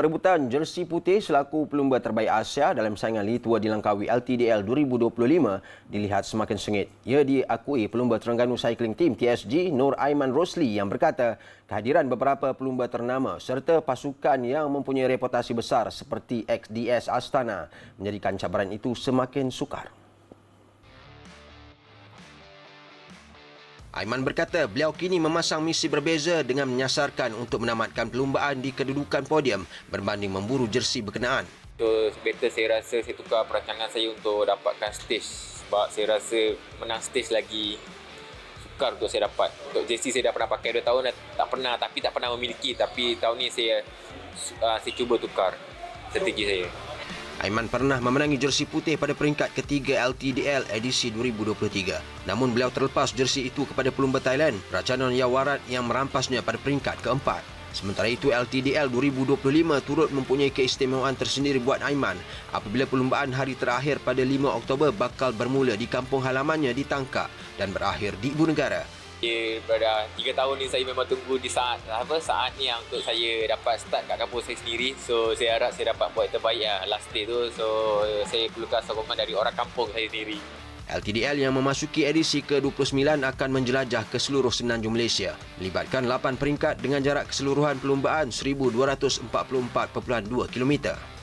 Perebutan jersey putih selaku pelumba terbaik Asia dalam saingan Li Tua di Langkawi LTDL 2025 dilihat semakin sengit. Ia diakui pelumba Terengganu Cycling Team TSG Nur Aiman Rosli yang berkata kehadiran beberapa pelumba ternama serta pasukan yang mempunyai reputasi besar seperti XDS Astana menjadikan cabaran itu semakin sukar. Aiman berkata beliau kini memasang misi berbeza dengan menyasarkan untuk menamatkan perlumbaan di kedudukan podium berbanding memburu jersey berkenaan. So, better saya rasa saya tukar perancangan saya untuk dapatkan stage sebab saya rasa menang stage lagi sukar untuk saya dapat. Untuk jersey saya dah pernah pakai 2 tahun tak pernah tapi tak pernah memiliki tapi tahun ni saya uh, saya cuba tukar strategi saya. Aiman pernah memenangi jersey putih pada peringkat ketiga LTDL edisi 2023. Namun beliau terlepas jersey itu kepada pelumba Thailand, Racanon Yawarat yang merampasnya pada peringkat keempat. Sementara itu LTDL 2025 turut mempunyai keistimewaan tersendiri buat Aiman apabila perlumbaan hari terakhir pada 5 Oktober bakal bermula di kampung halamannya di Tangkak dan berakhir di Ibu Negara. Ya, pada tiga tahun ni saya memang tunggu di saat apa saat ni yang untuk saya dapat start kat kampung saya sendiri. So saya harap saya dapat buat terbaik lah last day tu. So saya perlukan sokongan dari orang kampung saya sendiri. LTDL yang memasuki edisi ke-29 akan menjelajah ke seluruh senanjung Malaysia. Melibatkan 8 peringkat dengan jarak keseluruhan perlumbaan 1244.2 kilometer.